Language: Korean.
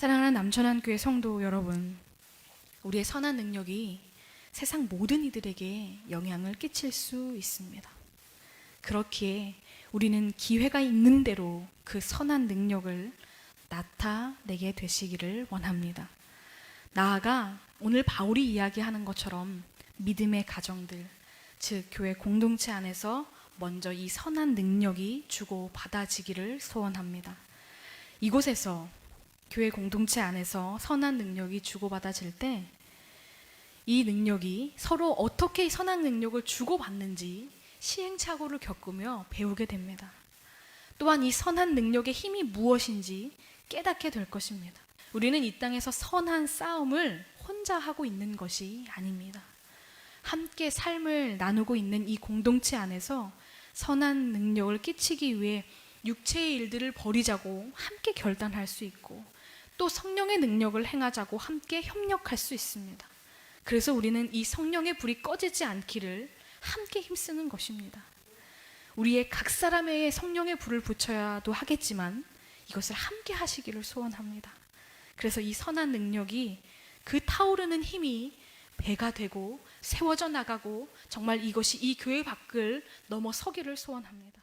사랑하는 남천한 교회 성도 여러분, 우리의 선한 능력이 세상 모든 이들에게 영향을 끼칠 수 있습니다. 그렇기에 우리는 기회가 있는 대로 그 선한 능력을 나타내게 되시기를 원합니다. 나아가 오늘 바울이 이야기하는 것처럼 믿음의 가정들, 즉 교회 공동체 안에서 먼저 이 선한 능력이 주고 받아지기를 소원합니다. 이곳에서 교회 공동체 안에서 선한 능력이 주고받아질 때 이 능력이 서로 어떻게 선한 능력을 주고받는지 시행착오를 겪으며 배우게 됩니다. 또한 이 선한 능력의 힘이 무엇인지 깨닫게 될 것입니다. 우리는 이 땅에서 선한 싸움을 혼자 하고 있는 것이 아닙니다. 함께 삶을 나누고 있는 이 공동체 안에서 선한 능력을 끼치기 위해 육체의 일들을 버리자고 함께 결단할 수 있고 또 성령의 능력을 행하자고 함께 협력할 수 있습니다. 그래서 우리는 이 성령의 불이 꺼지지 않기를 함께 힘쓰는 것입니다. 우리의 각 사람의 성령의 불을 붙여야도 하겠지만 이것을 함께 하시기를 소원합니다. 그래서 이 선한 능력이 그 타오르는 힘이 배가 되고 세워져 나가고 정말 이것이 이 교회 밖을 넘어서기를 소원합니다.